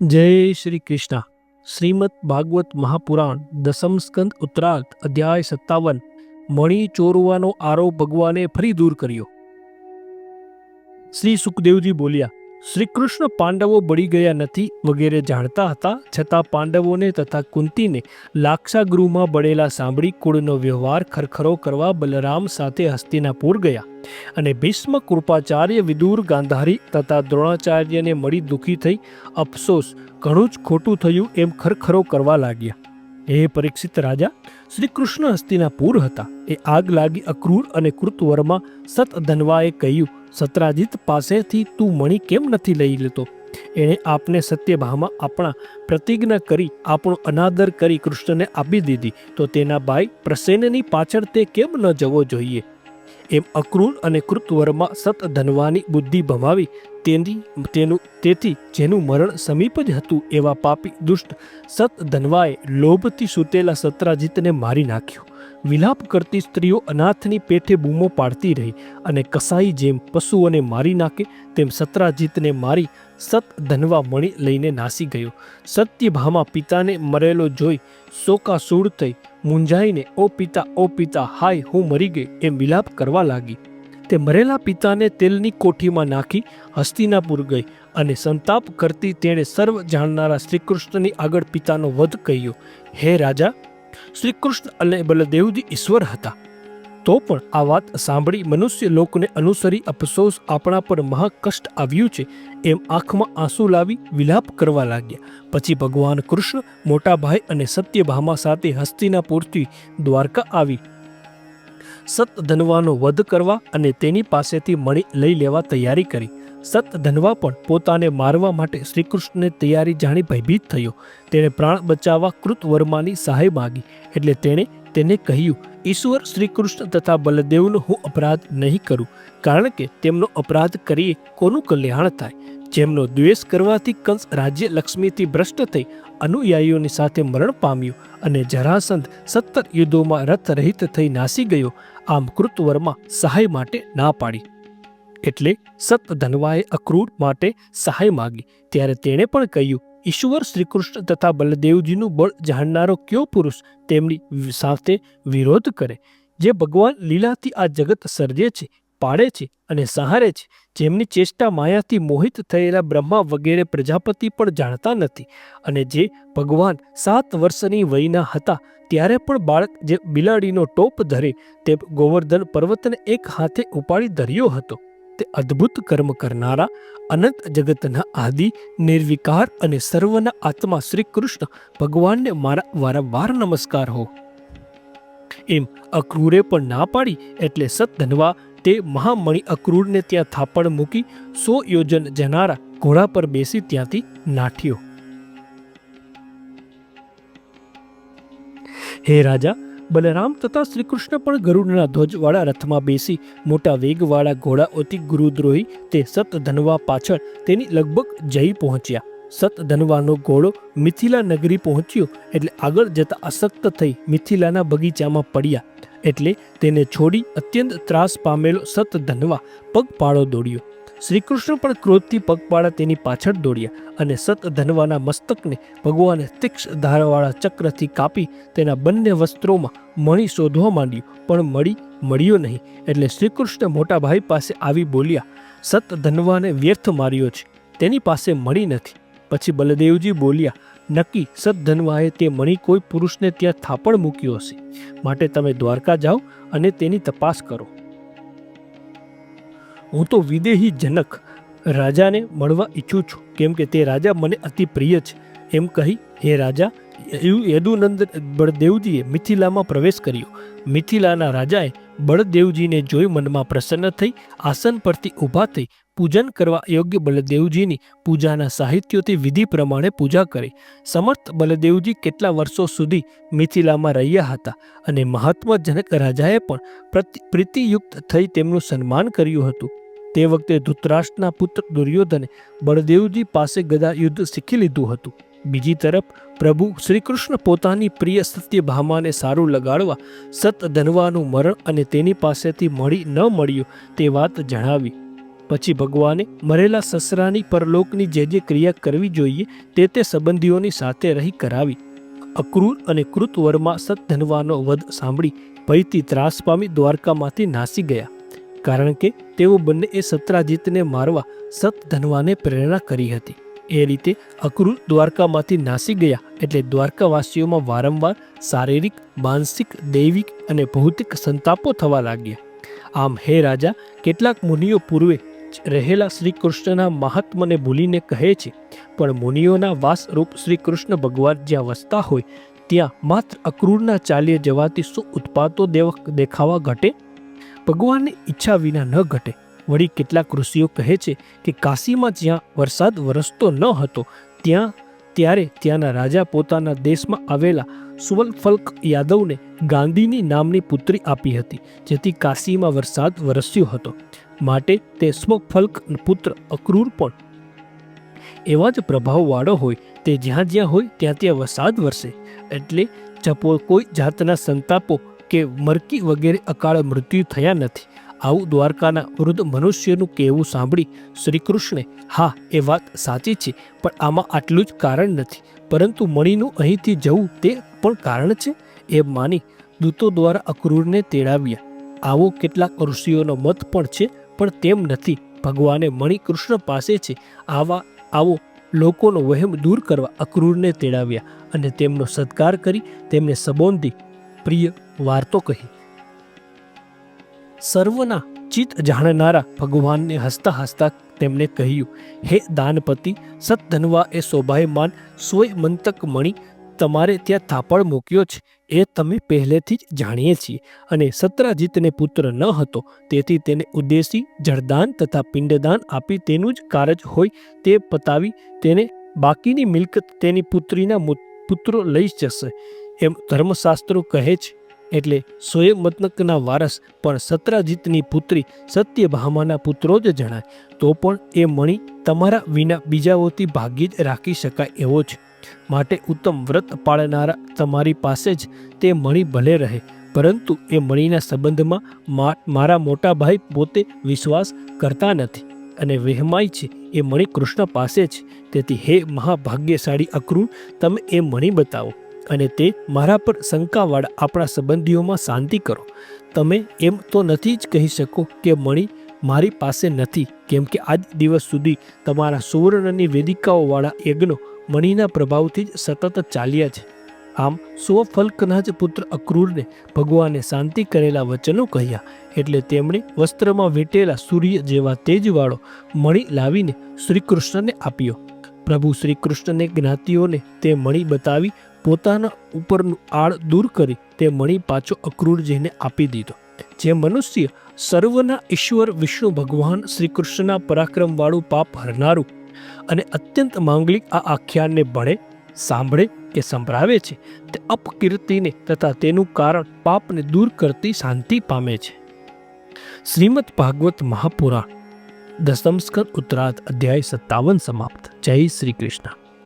જય શ્રી કૃષ્ણ. શ્રીમદ ભાગવત મહાપુરાણ દસમ સ્કંદ ઉત્તરાર્ધ અધ્યાય સત્તાવન. મણિ ચોરવાનો આરોપ ભગવાને ફરી દૂર કર્યો. શ્રી સુખદેવજી બોલ્યા શ્રી કૃષ્ણ પાંડવો બળી ગયા નથી વગેરે જાણતા હતા, છતાં પાંડવોને તથા કુંતીને લાક્ષાગૃહમાં બળેલા સાંભળી કુળનો વ્યવહાર ખરખરો કરવા બલરામ સાથે હસ્તિનાપુર ગયા અને ભીષ્મ કૃપાચાર્ય વિદુર ગાંધારી તથા દ્રોણાચાર્યને મળી દુઃખી થઈ, અફસોસ, ઘણું જ ખોટું થયું એમ ખરખરો કરવા લાગ્યા. હે પરીક્ષિત રાજા શ્રી કૃષ્ણ હસ્તિનાપુર હતા. એ આગ લાગી અક્રૂર અને કૃતવરમાં સત ધનવાએ કહ્યું, સત્રાજીત પાસેથી તું મણી કેમ નથી લઈ લેતો? એણે આપને સત્યભામાં આપણા પ્રતિજ્ઞા કરી આપણો અનાદર કરી કૃષ્ણને આપી દીધી. તો તેના ભાઈ પ્રસેનની પાછળ તે કેમ ન જવો જોઈએ? એમ અક્રૂર અને કૃતવરમાં સત ધનવાની બુદ્ધિ ભમાવી તેની તેનું, તેથી જેનું મરણ સમીપ જ હતું એવા પાપી દુષ્ટ સત ધનવાએ લોભથી સૂતેલા સત્રાજીતને મારી નાખ્યો. વિલાપ કરતી સ્ત્રીઓ અનાથની પેઠે બૂમો પાડતી રહી અને કસાઈ જેમ પશુઓને મારી નાખે તેમ સત્રાજીતને મારી સત ધનવા મણી લઈને નાસી ગયો. સત્યભામા પિતાને મરેલો જોઈ શોકાસૂળ થઈ મૂંઝાઈને, ઓ પિતા ઓ પિતા, હાય, હું મરી ગઈ. એમ વિલાપ કરવા લાગી. તે મરેલા પિતાને તેલની કોઠીમાં નાખી, હસ્તિનાપુર ગઈ અને સંતાપ કરતી તેણે સર્વ જાણનારા શ્રીકૃષ્ણની આગળ પિતાનો વધ કહ્યો, હે રાજા, શ્રીકૃષ્ણ અને બલદેવજી ઈશ્વર હતા. તો પણ આ વાત સાંભળી મનુષ્ય લોકને અનુસરી અફસોસ આપણા પર મહાકષ્ટ આવ્યું છે. એમ આંખમાં આંસુ લાવી વિલાપ કરવા લાગ્યા. પછી ભગવાન કૃષ્ણ મોટા ભાઈ અને સત્યભામા સાથે હસ્તિનાપુરથી દ્વારકા આવી. સત ધનવાનો વધ કરવા અને તેની પાસેથી મણી લઈ લેવા તૈયારી કરી. સત ધનવા પણ પોતાને મારવા માટે શ્રીકૃષ્ણને તૈયારી જાણી ભયભીત થયો. તેણે પ્રાણ બચાવવા કૃતવર્માની સહાય માગી. એટલે તેણે તેને કહ્યું, ઈશ્વર શ્રીકૃષ્ણ તથા બલદેવનો હું અપરાધ નહીં કરું, કારણ કે તેમનો અપરાધ કરીએ કોનું કલ્યાણ થાય? જેમનો દ્વેષ કરવાથી કંસ રાજ્ય લક્ષ્મીથી ભ્રષ્ટ થઈ અનુયાયીઓની સાથે મરણ પામ્યું અને જરાસંધ સત્તર યુદ્ધોમાં રથ રહિત થઈ નાસી ગયો, આમ કૃતવર્મા સહાય માટે ના પાડી. એટલે સત ધનવાએ અક્રૂર માટે સહાય માગી. ત્યારે તેણે પણ કહ્યું ઈશ્વર શ્રીકૃષ્ણ તથા બલદેવજીનું બળ જાણનારો કયો પુરુષ તેમની સાથે વિરોધ કરે? જે ભગવાન લીલાથી આ જગત સર્જે છે, પાડે છે અને સહારે છે, જેમની ચેષ્ટા માયાથી મોહિત થયેલા બ્રહ્મા વગેરે પ્રજાપતિ પણ જાણતા નથી અને જે ભગવાન સાત વર્ષની વયના હતા, ત્યારે પણ બાળક જે બિલાડીનો ટોપ ધરે, તે ગોવર્ધન પર્વતને એક હાથે ઉપાડી ધર્યો હતો. તે અદ્ભુત કર્મ કરનારા અનંત જગતના આદિ, નિર્વિકાર અને સર્વના આત્મા શ્રી કૃષ્ણ ભગવાનને મારા વારંવાર નમસ્કાર હો. એમ અક્રૂરે પણ ના પાડી એટલે સતધનવા તે મહામણિ અક્રૂરને ત્યાં થાપણ મૂકી સો યોજન જનારા ઘોડા પર બેસી ત્યાંથી નાઠ્યો. હે રાજા બલરામ તથા શ્રીકૃષ્ણ પણ ગરુડના ધ્વજવાળા રથમાં બેસી મોટા વેગવાળા ઘોડાઓથી ગુરુદ્રોહી તે સતધનવા પાછળ તેની લગભગ જઈ પહોંચ્યા. સતધનવાનો ઘોડો મિથિલા નગરી પહોંચ્યો એટલે આગળ જતા અશક્ત થઈ મિથિલાના બગીચામાં પડ્યા એટલે તેને છોડી અત્યંત ત્રાસ પામેલો સતધનવા પગપાળો દોડ્યો. શ્રીકૃષ્ણ પણ ક્રોધથી પગપાળા તેની પાછળ દોડ્યા અને સતધનવાના મસ્તકને ભગવાને તીક્ષ ધારવાળા ચક્રથી કાપી તેના બંને વસ્ત્રોમાં મણી શોધવા માંડ્યું, પણ મળી મળ્યો નહીં. એટલે શ્રીકૃષ્ણ મોટા ભાઈ પાસે આવી બોલ્યા સતધનવાને વ્યર્થ માર્યો છે, તેની પાસે મળી નથી. પછી બલદેવજી બોલ્યા, નક્કી સતધનવાએ તે મણી કોઈ પુરુષને ત્યાં થાપણ મૂક્યો હશે. માટે તમે દ્વારકા જાઓ અને તેની તપાસ કરો. હું તો વિદેહી જનક. રાજાને મળવા ઈચ્છું છું, કેમ કે તે રાજા મને અતિ પ્રિય છે. એમ કહી, હે રાજા યદુનંદ બળદેવજીએ મિથિલામાં પ્રવેશ કર્યો મિથિલાના રાજાએ બળદેવજીને જોઈ મનમાં પ્રસન્ન થઈ આસન પરથી ઊભા થઈ પૂજન કરવા યોગ્ય બલદેવજીની પૂજાના સાહિત્યોથી વિધિ પ્રમાણે પૂજા કરી સમર્થ બલદેવજી કેટલા વર્ષો સુધી મિથિલામાં રહ્યા હતા અને મહાત્માજનક રાજાએ પણ પ્રતિ પ્રીતિયુક્ત થઈ તેમનું સન્માન કર્યું હતું તે વખતે ધૃતરાષ્ટ્રના પુત્ર દુર્યોધને બળદેવજી પાસે ગદા યુદ્ધ શીખી લીધું હતું. બીજી તરફ, પ્રભુ શ્રીકૃષ્ણ પોતાની પ્રિય સત્યભામાને સારું લગાડવા સત ધનવાનું મરણ અને તેની પાસેથી મળી ન મળ્યું તે વાત જણાવી. પછી ભગવાને મરેલા સસરાની પરલોકની જે જે ક્રિયા કરવી જોઈએ તે તે સંબંધીઓની સાથે રહી કરાવી. અક્રૂર અને કૃતવરમાં સત ધનવાનો વધ સાંભળી ભયથી ત્રાસ પામી દ્વારકામાંથી નાસી ગયા. કારણ કે તેઓ બંને એ સત્રાજીતને મારવા સત ધનવાને પ્રેરણા કરી હતી. એ રીતે અક્રૂર દ્વારકામાંથી નાસી ગયા એટલે દ્વારકાવાસીઓમાં વારંવાર શારીરિક, માનસિક, દૈવિક અને ભૌતિક સંતાપો થવા લાગ્યા. આમ હે રાજા, કેટલાક મુનિઓ પૂર્વે રહેલા શ્રી કૃષ્ણના મહાત્મને ભૂલીને કહે છે, પણ મુનિઓના વાસરૂપ શ્રી કૃષ્ણ ભગવાન જ્યાં વસતા હોય, ત્યાં માત્ર અક્રૂરના ચાલ્યે જવાથી શું ઉત્પાતો દેખાવા ઘટે? ભગવાનની ઈચ્છા વિના ન ઘટે. વળી કેટલાક ઋષિઓ કહે છે કે કાશીમાં જ્યાં વરસાદ વરસતો ન હતો, ત્યાં, ત્યારે ત્યાંના રાજા પોતાના દેશમાં આવેલા સુવલફલ્ક યાદવને ગાંધીની નામની પુત્રી આપી હતી, જેથી કાશીમાં વરસાદ વરસ્યો હતો. માટે તે સ્વફલ્ક પુત્ર અક્રૂર પણ એવા જ પ્રભાવવાળો હોય, તે જ્યાં જ્યાં હોય ત્યાં ત્યાં વરસાદ વરસે. એટલે ચપો કોઈ જાતના સંતાપો કે મરકી વગેરે અકાળ મૃત્યુ થયા નથી. આવું દ્વારકાના વૃદ્ધ મનુષ્યનું કહેવું સાંભળી શ્રીકૃષ્ણે, હા, એ વાત સાચી છે, પણ આમાં આટલું જ કારણ નથી. પરંતુ મણીનું અહીંથી જવું તે પણ કારણ છે? એ માની, દૂતો દ્વારા અક્રૂરને તેડાવ્યા. આવો કેટલાક ઋષિઓનો મત પણ છે, પણ તેમ નથી. ભગવાને મણિકૃષ્ણ પાસે છે. આવા, આવો લોકોનો વહેમ દૂર કરવા અક્રૂરને તેડાવ્યા અને તેમનો સત્કાર કરી, તેમને સંબોધી. પ્રિય વાર્તો કહી. સર્વના ચિત્ત જાણનારા ભગવાનને હસતા હસતા તેમણે કહ્યું, હે દાનપતિ સતધનવા એ શોભાયમાન સોય મંતક મણી, તમારે ત્યાં થાપડ મૂક્યો છે. એ તમે પહેલેથી જ જાણીએ છીએ. અને સત્રાજીતને પુત્ર ન હતો, તેથી તેને ઉદ્દેશી જળદાન તથા પિંડદાન આપી તેનું જ કારજ હોય તે પતાવી તેને બાકીની મિલકત તેની પુત્રીના પુત્રો લઈ જશે. એમ ધર્મશાસ્ત્રો કહે છે. એટલે સોયમતનકના વારસ પણ સત્રાજીતની પુત્રી સત્યભામાના પુત્રો જ જણાય. તો પણ એ મણી તમારા વિના બીજાઓથી ભાગ્યે જ રાખી શકાય એવો છે માટે ઉત્તમ વ્રત પાળનારા તમારી પાસે જ તે મણી ભલે રહે, પરંતુ એ મણીના સંબંધમાં મારા મોટા ભાઈ પોતે વિશ્વાસ કરતા નથી. અને વહેમાય છે, એ મણી કૃષ્ણ પાસે છે તેથી હે મહાભાગ્યશાળી અક્રૂર તમે એ મણી બતાવો. અને તે મારા પર શંકાવાળા આપણા સંબંધીઓમાં શાંતિ કરો. તમે એમ તો નથી જ કહી શકો કે મણી મારી પાસે નથી, કેમ કે આજ દિવસ સુધી તમારા સુવર્ણની વેદિકાઓવાળા યજ્ઞો મણીના પ્રભાવથી જ સતત ચાલ્યા છે. આમ સ્વફલ્કના જ પુત્ર અક્રૂરને ભગવાને શાંતિ કરેલા વચનો કહ્યા, એટલે તેમણે વસ્ત્રમાં વીંટેલા સૂર્ય જેવા તેજવાળો મણી લાવીને શ્રીકૃષ્ણને આપ્યો. પ્રભુ શ્રીકૃષ્ણને જ્ઞાતિઓને તે મણી બતાવી પોતાના ઉપરનું આળ દૂર કરી તે મણી પાછો અક્રૂરજીને આપી દીધો. જે મનુષ્ય સર્વના ઈશ્વર, વિષ્ણુ, ભગવાન શ્રી કૃષ્ણના પરાક્રમવાળું પાપ હરનારું અને અત્યંત માંગલિક આ આખ્યાનને ભણે, સાંભળે કે સંભળાવે છે, તે અપકીર્તિને તથા તેનું કારણ પાપને દૂર કરતી શાંતિ પામે છે. શ્રીમદ ભાગવત મહાપુરાણ, દસમ સ્કંદ ઉત્તરાર્ધ અધ્યાય સત્તાવન સમાપ્ત. જય શ્રી કૃષ્ણ.